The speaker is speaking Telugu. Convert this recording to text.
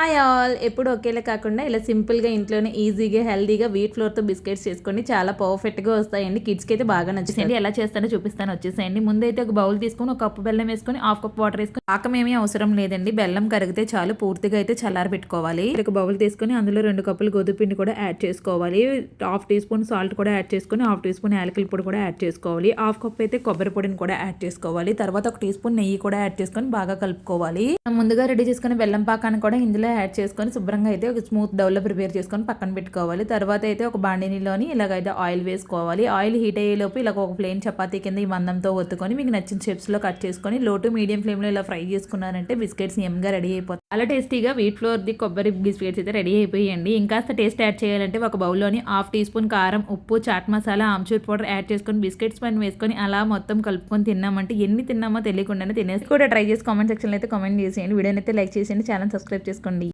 హాయ్ ఆల్ ఎప్పుడు ఒకేలా కాకుండా ఇలా సింపుల్గా ఇంట్లోనే ఈజీగా హెల్దీగా వీట్ ఫ్లోర్తో బిస్కెట్స్ చేసుకొని చాలా పర్ఫెక్ట్గా వస్తాయండి. కిడ్స్కి అయితే బాగా నచ్చేసండి ఎలా చేస్తానో చూపిస్తాను. వచ్చేసేయండి. ముందైతే ఒక బౌల్ తీసుకొని ఒక కప్పు బెల్లం వేసుకొని హాఫ్ కప్ వాటర్ వేసుకొని పాకం ఏమీ అవసరం లేదండి. బెల్లం కరిగితే చాలు పూర్తిగా అయితే చల్లారి పెట్టుకోవాలి. ఒక బౌల్ తీసుకొని అందులో రెండు కప్పులు గోధుమ పిండి కూడా యాడ్ చేసుకోవాలి. హాఫ్ టీ స్పూన్ సాల్ట్ కూడా యాడ్ చేసుకొని హాఫ్ టీ స్పూన్ యాలకుల పొడి కూడా యాడ్ చేసుకోవాలి. హాఫ్ కప్ అయితే కొబ్బరి పొడిని కూడా యాడ్ చేసుకోవాలి. తర్వాత ఒక టీ స్పూన్ నెయ్యి కూడా యాడ్ చేసుకొని బాగా కలుపుకోవాలి. ముందుగా రెడీ చేసుకుని బెల్లం పాకాన్ని కూడా ఇందులో యాడ్ చేసుకొని శుభ్రంగా అయితే ఒక స్మూత్ డౌలో ప్రిపేర్ చేసుకొని పక్కన పెట్టుకోవాలి. తర్వాత అయితే ఒక బాండినీలోని ఇలాగైతే ఆయిల్ వేసుకోవాలి. ఆయిల్ హీట్ అయ్యేలోపు ఇలా ఒక ప్లేన్ చపాతీ కింద ఈ మందంతో ఒత్తుకొని మీకు నచ్చిన షేప్స్లో కట్ చేసుకొని లో టు మీడియం ఫ్లేమ్లో ఇలా ఫ్రై చేసుకున్నారంటే బిస్కెట్స్ ఎంగా రెడీ అయిపోతాయి. చాలా టేస్టీగా వీట్ ఫ్లోర్ది కొబ్బరి బిస్కెట్స్ అయితే రెడీ అయిపోయాయండి. ఇంకాస్త టేస్ట్ యాడ్ చేయాలంటే ఒక బౌల్లోని హాఫ్ టీ స్పూన్ కారం ఉప్పు చాట్ మసాలా ఆమ్చూర్ పౌడర్ యాడ్ చేసుకొని బిస్కెట్స్ పైన వేసుకొని అలా మొత్తం కలుపుకొని తిన్నామంటే ఎన్ని తిన్నామో తెలియకుండానే తినేసి కూడా ట్రై చేసి కామెంట్ సెక్షన్లో అయితే కామెంట్ చేసేయండి. వీడియోని అయితే లైక్ చేసేయండి. ఛానల్ సబ్స్క్రైబ్ చేసుకోండి.